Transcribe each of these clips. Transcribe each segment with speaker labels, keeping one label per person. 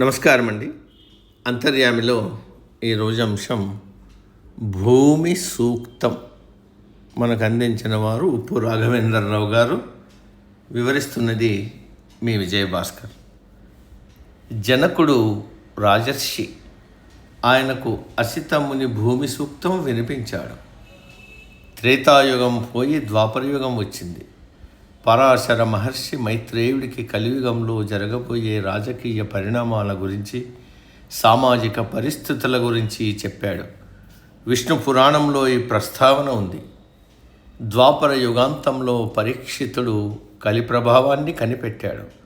Speaker 1: నమస్కారం అండి అంతర్యామిలో ఈరోజు అంశం భూమి సూక్తం మనకు అందించిన వారు ఉప్పు రాఘవేంద్రరావు గారు వివరిస్తున్నది మీ విజయభాస్కర్. జనకుడు రాజర్షి ఆయనకు అసితమ్ముని భూమి సూక్తం వినిపించాడు. త్రేతాయుగం పోయి ద్వాపరయుగం వచ్చింది. పరాశర మహర్షి మైత్రేయుడికి కలియుగంలో జరగబోయే రాజకీయ పరిణామాల గురించి సామాజిక పరిస్థితుల గురించి చెప్పాడు. విష్ణు పురాణంలో ఈ ప్రస్తావన ఉంది. ద్వాపర యుగాంతంలో పరీక్షితుడు కలి ప్రభావాన్ని కనిపెట్టాడు.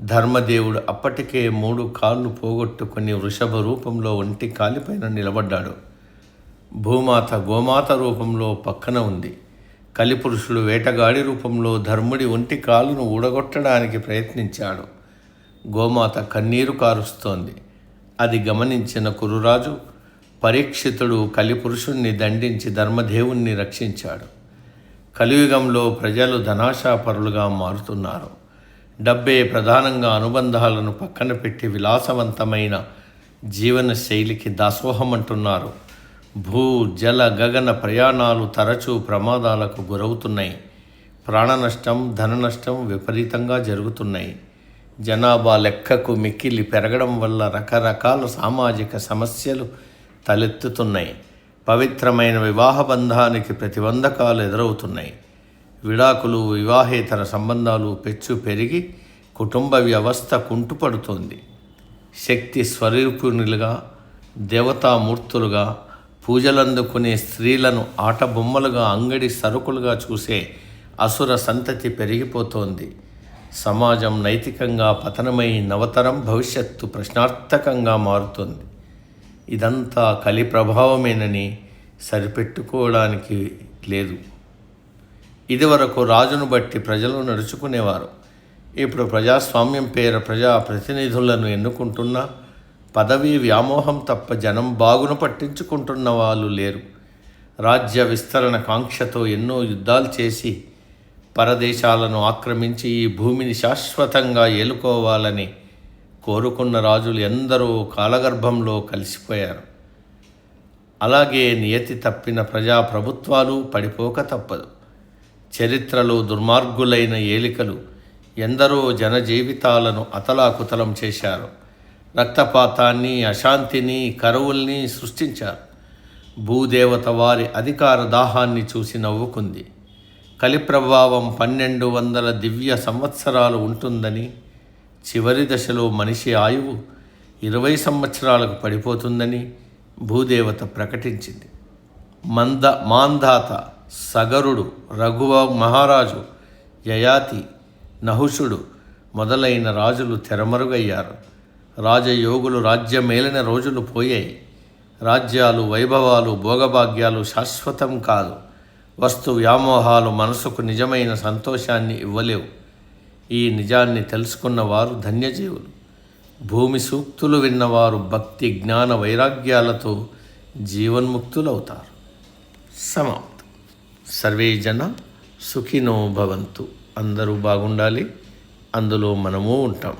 Speaker 1: ధర్మదేవుడు అప్పటికే మూడు కాళ్ళు పోగొట్టుకుని వృషభ రూపంలో ఒంటి కాలిపైన నిలబడ్డాడు. భూమాత గోమాత రూపంలో పక్కన ఉంది. కలిపురుషుడు వేటగాడి రూపంలో ధర్ముడి ఒంటి కాలును ఊడగొట్టడానికి ప్రయత్నించాడు. గోమాత కన్నీరు కారుస్తోంది. అది గమనించిన కురురాజు పరీక్షితుడు కలిపురుషుణ్ణి దండించి ధర్మదేవుణ్ణి రక్షించాడు. కలియుగంలో ప్రజలు ధనాశాపరులుగా మారుతున్నారు. డబ్బే ప్రధానంగా అనుబంధాలను పక్కన పెట్టి విలాసవంతమైన జీవన శైలికి దాసోహం అంటున్నారు భూ జల గగన ప్రయాణాలు తరచూ ప్రమాదాలకు గురవుతున్నాయి. ప్రాణ నష్టం ధన నష్టం విపరీతంగా జరుగుతున్నాయి. జనాభా లెక్కకు మిక్కిలి పెరగడం వల్ల రకరకాల సామాజిక సమస్యలు తలెత్తుతున్నాయి. పవిత్రమైన వివాహ బంధానికి ప్రతిబంధకాలు ఎదురవుతున్నాయి. విడాకులు వివాహేతర సంబంధాలు పెచ్చు పెరిగి కుటుంబ వ్యవస్థ కుంటుపడుతోంది. శక్తి స్వరూపునిలుగా దేవతామూర్తులుగా పూజలందుకునే స్త్రీలను ఆటబొమ్మలుగా అంగడి సరుకులుగా చూసే అసుర సంతతి పెరిగిపోతోంది. సమాజం నైతికంగా పతనమై నవతరం భవిష్యత్తు ప్రశ్నార్థకంగా మారుతుంది. ఇదంతా కలి ప్రభావమేనని సరిపెట్టుకోవడానికి లేదు. ఇదివరకు రాజును బట్టి ప్రజలు నడుచుకునేవారు. ఇప్పుడు ప్రజాస్వామ్యం పేర ప్రజా ప్రతినిధులను ఎన్నుకుంటున్నా పదవీ వ్యామోహం తప్ప జనం బాగును పట్టించుకుంటున్న వాళ్ళు లేరు. రాజ్య విస్తరణ కాంక్షతో ఎన్నో యుద్ధాలు చేసి పరదేశాలను ఆక్రమించి ఈ భూమిని శాశ్వతంగా ఏలుకోవాలని కోరుకున్న రాజులు ఎందరో కాలగర్భంలో కలిసిపోయారు. అలాగే నియతి తప్పిన ప్రజా ప్రభుత్వాలు పడిపోక తప్పదు. చరిత్రలో దుర్మార్గులైన ఏలికలు ఎందరో జన జీవితాలను అతలాకుతలం చేశారు. రక్తపాతాన్ని అశాంతిని కరువుల్ని సృష్టించారు. భూదేవత వారి అధికార దాహాన్ని చూసి నవ్వుకుంది. కలి ప్రభావం పన్నెండు వందల దివ్య సంవత్సరాలు ఉంటుందని చివరి దశలో మనిషి ఆయువు ఇరవై సంవత్సరాలకు పడిపోతుందని భూదేవత ప్రకటించింది. మంద మాంధాత సగరుడు రఘువ మహారాజు యయాతి నహుషుడు మొదలైన రాజులు తెరమరుగయ్యారు. రాజయోగులు రాజ్యమేలిన రోజులు పోయాయి. రాజ్యాలు వైభవాలు భోగభాగ్యాలు శాశ్వతం కాదు. వస్తు వ్యామోహాలు మనసుకు నిజమైన సంతోషాన్ని ఇవ్వలేవు. ఈ నిజాన్ని తెలుసుకున్నవారు ధన్యజీవులు. భూమి సూక్తులు విన్నవారు భక్తి జ్ఞాన వైరాగ్యాలతో జీవన్ముక్తులవుతారు. సమాప్తం. సర్వే జన సుఖినో భవంతు. అందరూ బాగుండాలి. అందులో మనము ఉంటాం.